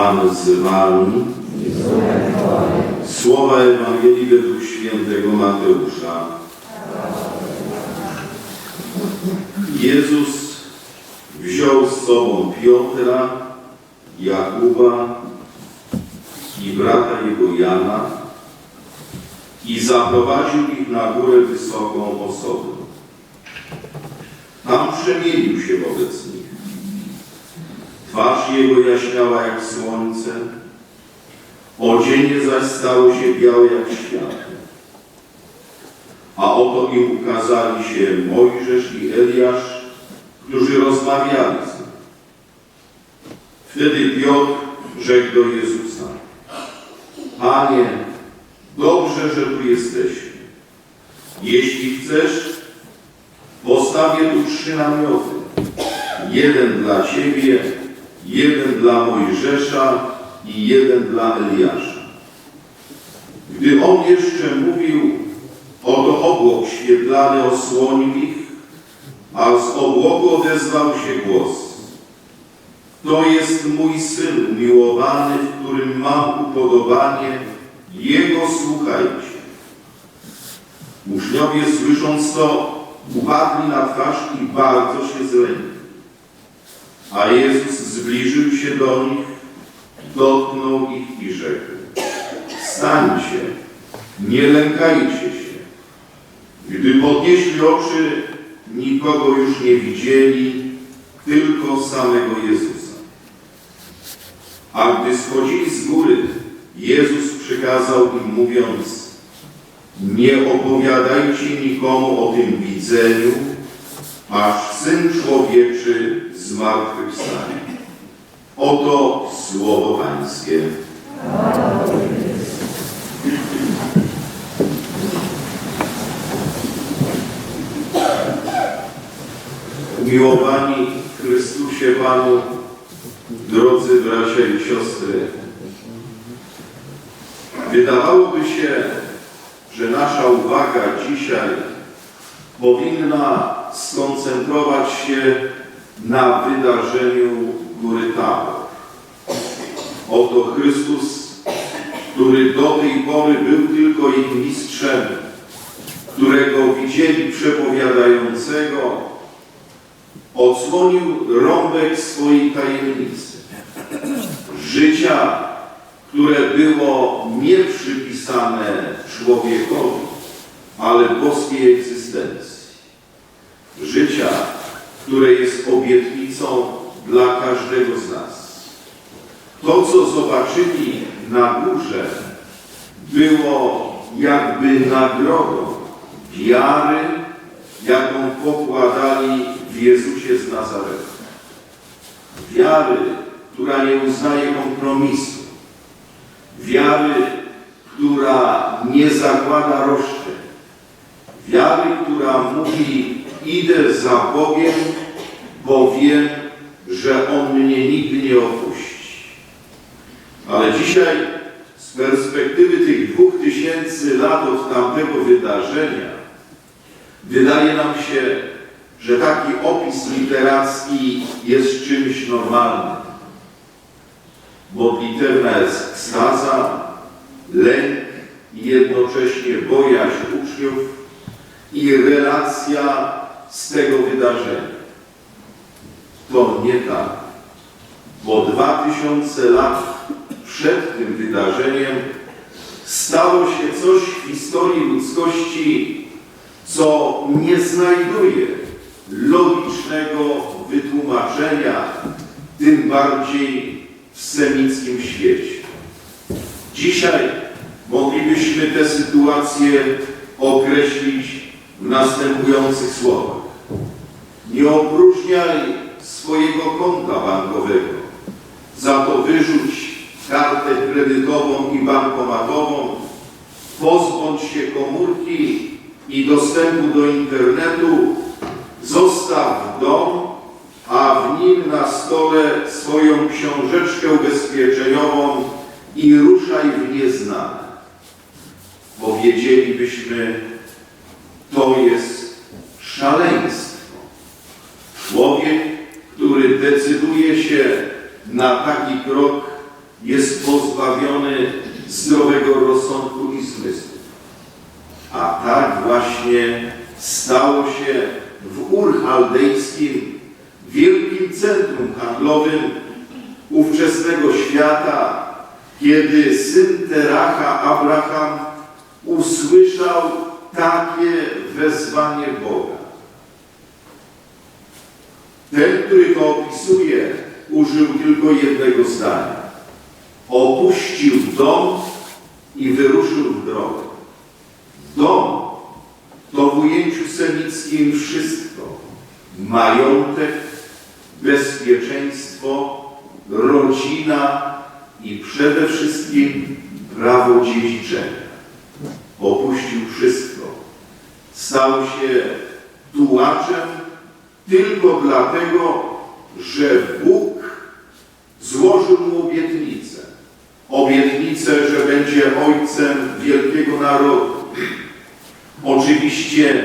Pan z Wami. Słowa Ewangelii według świętego Mateusza. Jezus wziął z sobą Piotra, Jakuba i brata jego Jana i zaprowadził ich na górę wysoką osobę. Tam przemienił się wobec nich. Twarz jego jaśniała jak słońce, odzienie zaś stało się białe jak światło. A oto im ukazali się Mojżesz i Eliasz, którzy rozmawiali z nim. Wtedy Piotr rzekł do Jezusa, Panie, dobrze, że tu jesteśmy. Jeśli chcesz, postawię tu trzy namioty. Jeden dla Ciebie, jeden dla Mojżesza i jeden dla Eliasza. Gdy on jeszcze mówił, oto obłok świetlany osłonił ich, a z obłoku odezwał się głos. To jest mój syn umiłowany, w którym mam upodobanie, jego słuchajcie. Uczniowie słysząc to, upadli na twarz i bardzo się zlękli. A Jezus zbliżył się do nich, dotknął ich i rzekł: Wstańcie, nie lękajcie się. Gdy podnieśli oczy, nikogo już nie widzieli, tylko samego Jezusa. A gdy schodzili z góry, Jezus przykazał im mówiąc, nie opowiadajcie nikomu o tym widzeniu, aż Syn Człowieczy zmartwychwstanie. Oto Słowo Pańskie. Umiłowani Chrystusie Panu, drodzy bracia i siostry, wydawałoby się, że nasza uwaga dzisiaj powinna skoncentrować się na wydarzeniu Góry Tabor. Oto Chrystus, który do tej pory był tylko ich mistrzem, którego widzieli przepowiadającego, odsłonił rąbek swojej tajemnicy. Życia, które było nie przypisane człowiekowi, ale boskiej egzystencji. Życia, które jest obietnicą dla każdego z nas. To, co zobaczyli na górze, było jakby nagrodą wiary, jaką pokładali w Jezusie z Nazaretu. Wiary, która nie uznaje kompromisu. Wiary, która nie zakłada roszczeń. Wiary, która mówi, idę za Bogiem, bo wiem, że On mnie nigdy nie opuści. Ale dzisiaj z perspektywy tych dwóch tysięcy lat od tamtego wydarzenia wydaje nam się, że taki opis literacki jest czymś normalnym. Modlitewna jest ekstaza, lęk i jednocześnie bojaźń uczniów i relacja z tego wydarzenia. To nie tak, bo dwa tysiące lat przed tym wydarzeniem stało się coś w historii ludzkości, co nie znajduje logicznego wytłumaczenia, tym bardziej w semickim świecie. Dzisiaj moglibyśmy tę sytuację określić w następujących słowach. Nie opróżniaj swojego konta bankowego, za to wyrzuć kartę kredytową i bankomatową, pozbądź się komórki i dostępu do internetu, zostaw dom, a w nim na stole swoją książeczkę ubezpieczeniową i ruszaj w nieznane. Powiedzielibyśmy, to jest szaleństwo. Człowiek, który decyduje się na taki krok, tak właśnie stało się w Ur Chaldejskim, wielkim centrum handlowym ówczesnego świata, kiedy syn Teracha, Abraham, usłyszał takie wezwanie Boga. Ten, który to opisuje, użył tylko jednego zdania. Opuścił dom i wyruszył w drogę. Dom ujęciu semickim wszystko. Majątek, bezpieczeństwo, rodzina i przede wszystkim prawo dziedziczenia. Opuścił wszystko. Stał się tułaczem tylko dlatego, że Bóg złożył mu obietnicę. Obietnicę, że będzie ojcem wielkiego narodu. Oczywiście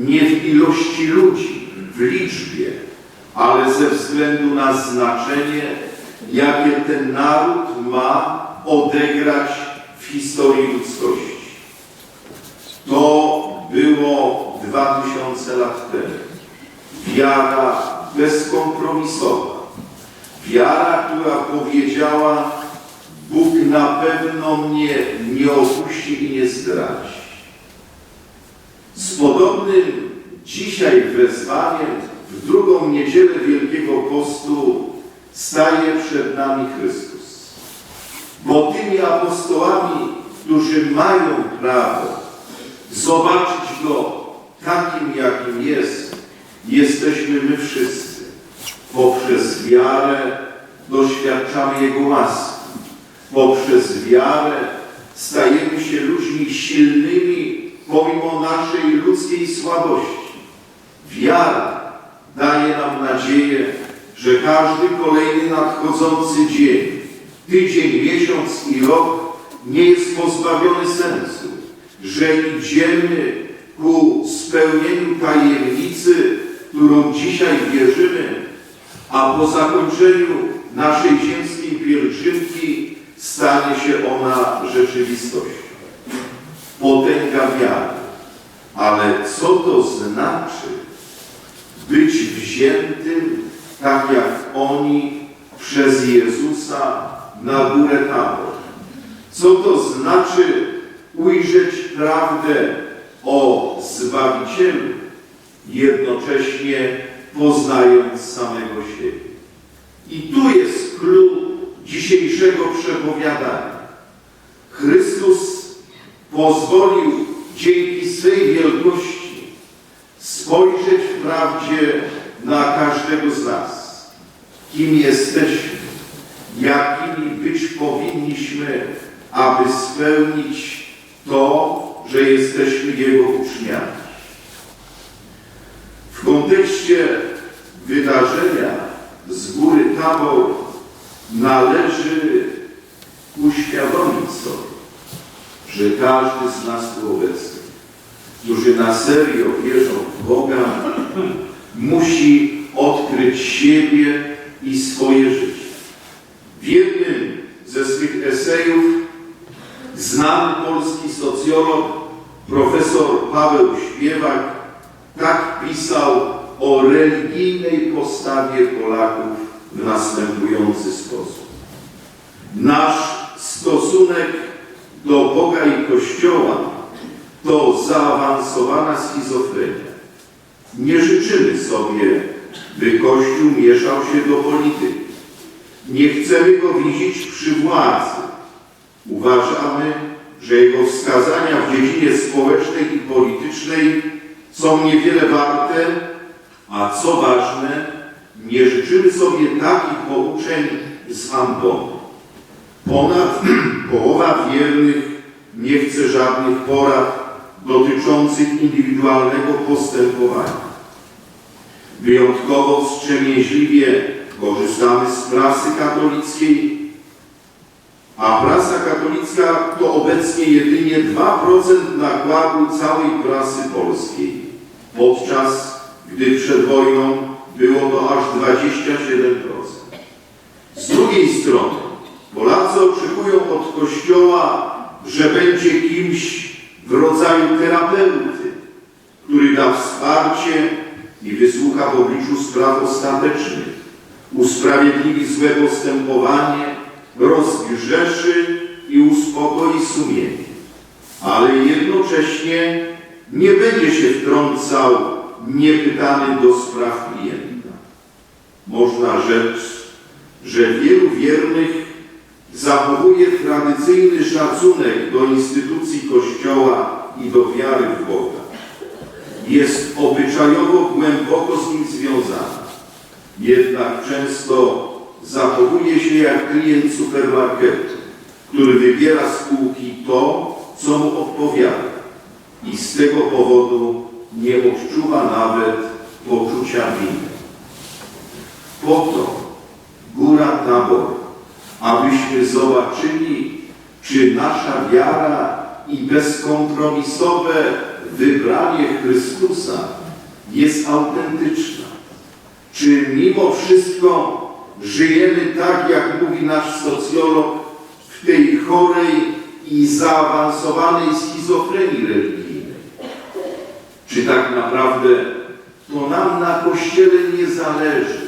nie w ilości ludzi, w liczbie, ale ze względu na znaczenie, jakie ten naród ma odegrać w historii ludzkości. To było 2000 lat temu. Wiara bezkompromisowa. Wiara, która powiedziała, Bóg na pewno mnie nie opuści i nie zdradzi. Z podobnym dzisiaj wezwaniem w drugą niedzielę Wielkiego Postu staje przed nami Chrystus. Bo tymi apostołami, którzy mają prawo zobaczyć Go takim, jakim jest, jesteśmy my wszyscy. Poprzez wiarę doświadczamy Jego łaski. Poprzez wiarę stajemy się ludźmi silnymi pomimo naszej ludzkiej słabości. Wiara daje nam nadzieję, że każdy kolejny nadchodzący dzień, tydzień, miesiąc i rok nie jest pozbawiony sensu, że idziemy ku spełnieniu tajemnicy, którą dzisiaj wierzymy, a po zakończeniu naszej ziemskiej pielgrzymki stanie się ona rzeczywistością. Potęga wiary. Ale co to znaczy być wziętym, tak jak oni, przez Jezusa na górę Tabor? Co to znaczy ujrzeć prawdę o Zbawicielu, jednocześnie poznając samego siebie? I tu jest klucz dzisiejszego przepowiadania. Chrystus pozwolił dzięki swej wielkości spojrzeć wprawdzie na każdego z nas. Kim jesteśmy, jakimi być powinniśmy, aby spełnić to, że jesteśmy Jego uczniami. W kontekście wydarzenia z góry Tabor należy uświadomić sobie, że każdy z nas tu obecnych, którzy na serio wierzą w Boga, musi odkryć siebie i swoje życie. W jednym ze swych esejów znany polski socjolog profesor Paweł Śpiewak tak pisał o religijnej postawie Polaków w następujący sposób. Nasz stosunek do Boga i Kościoła to zaawansowana schizofrenia. Nie życzymy sobie, by Kościół mieszał się do polityki. Nie chcemy go widzieć przy władzy. Uważamy, że jego wskazania w dziedzinie społecznej i politycznej są niewiele warte, a co ważne, nie życzymy sobie takich pouczeń z ambonu. Ponad połowa wiernych nie chce żadnych porad dotyczących indywidualnego postępowania. Wyjątkowo wstrzemięźliwie korzystamy z prasy katolickiej, a prasa katolicka to obecnie jedynie 2% nakładu całej prasy polskiej, podczas gdy przed wojną było to aż 27%. Z drugiej strony Polacy oczekują od Kościoła, że będzie kimś w rodzaju terapeuty, który da wsparcie i wysłucha w obliczu spraw ostatecznych, usprawiedliwi złe postępowanie, rozgrzeszy i uspokoi sumienie, ale jednocześnie nie będzie się wtrącał niepytany do spraw klienta. Można rzec, że wielu wiernych zachowuje tradycyjny szacunek do instytucji Kościoła i do wiary w Boga. Jest obyczajowo głęboko z nim związana. Jednak często zachowuje się jak klient supermarketu, który wybiera z półki to, co mu odpowiada i z tego powodu nie odczuwa nawet poczucia winy. Po to góra tabor, abyśmy zobaczyli, czy nasza wiara i bezkompromisowe wybranie Chrystusa jest autentyczna. Czy mimo wszystko żyjemy tak, jak mówi nasz socjolog, w tej chorej i zaawansowanej schizofrenii religijnej? Czy tak naprawdę to nam na Kościele nie zależy,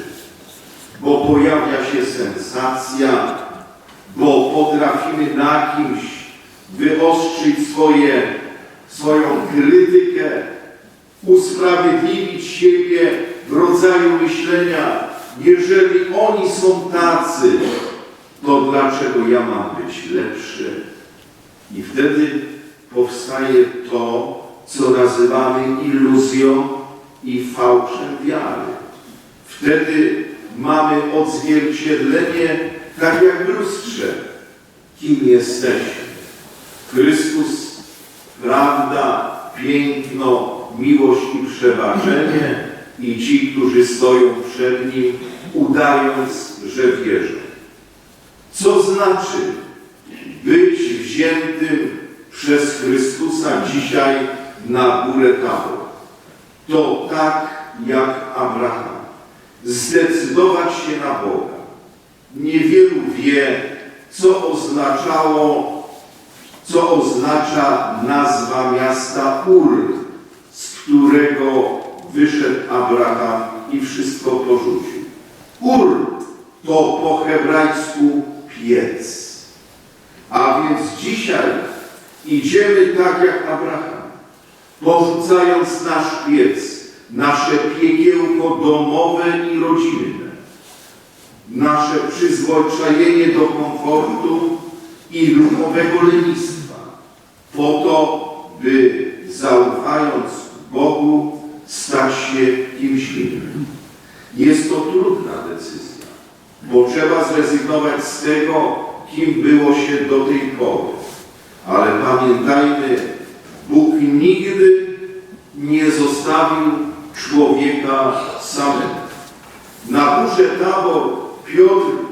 bo pojawia się sensacja, bo potrafimy na kimś wyostrzyć swoje, swoją krytykę, usprawiedliwić siebie w rodzaju myślenia, jeżeli oni są tacy, to dlaczego ja mam być lepszy? I wtedy powstaje to, co nazywamy iluzją i fałszem wiary. Wtedy mamy odzwierciedlenie, tak jak w lustrze, kim jesteśmy. Chrystus, prawda, piękno, miłość i przebaczenie i ci, którzy stoją przed Nim, udając, że wierzą. Co znaczy być wziętym przez Chrystusa dzisiaj na górę Tabor? To tak jak Abraham. Zdecydować się na Boga. Niewielu wie, co oznaczało, co oznacza nazwa miasta Ur, z którego wyszedł Abraham i wszystko porzucił. Ur to po hebrajsku piec. A więc dzisiaj idziemy tak jak Abraham, porzucając nasz piec, nasze piekiełko domowe i rodzinne, nasze przyzwyczajenie do komfortu i ruchowego lenistwa, po to, by zaufając Bogu stać się kimś innym. Jest to trudna decyzja, bo trzeba zrezygnować z tego, kim było się do tej pory. Ale pamiętajmy, Bóg nigdy nie zostawił człowieka samego. Na górze Tabor Piotr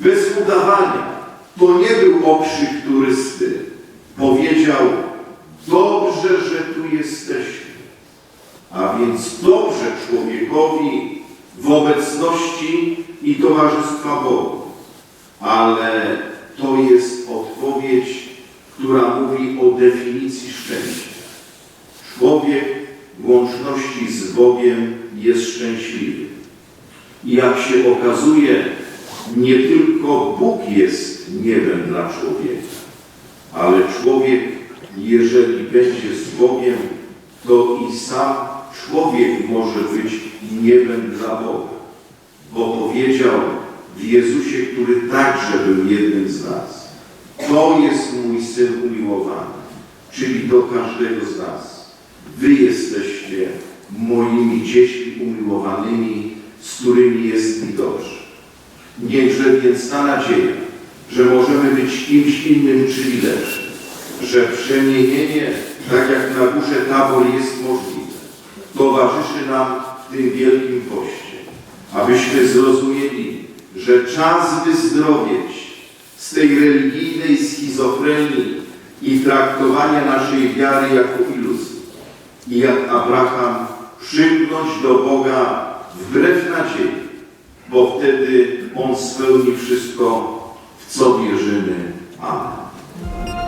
bez udawania, to nie był okrzyk turysty, powiedział, dobrze, że tu jesteśmy. A więc dobrze człowiekowi w obecności i towarzystwa Boga. Ale to jest odpowiedź, która mówi o definicji szczęścia. Człowiek w łączności z Bogiem jest szczęśliwy. I jak się okazuje, nie tylko Bóg jest niebem dla człowieka, ale człowiek, jeżeli będzie z Bogiem, to i sam człowiek może być niebem dla Boga. Bo powiedział w Jezusie, który także był jednym z nas. To jest mój Syn umiłowany, czyli do każdego z nas. Wy jesteście moimi dziećmi umiłowanymi, z którymi jest mi dobrze. Niechże więc ta nadzieja, że możemy być kimś innym, czyli lepszym, że przemienienie, tak jak na górze tabor jest możliwe, towarzyszy nam w tym wielkim poście, abyśmy zrozumieli, że czas wyzdrowieć z tej religijnej schizofrenii i traktowania naszej wiary jako iluzji. I jak Abraham przymknąć do Boga wbrew nadziei, bo wtedy On spełni wszystko, w co wierzymy. Amen.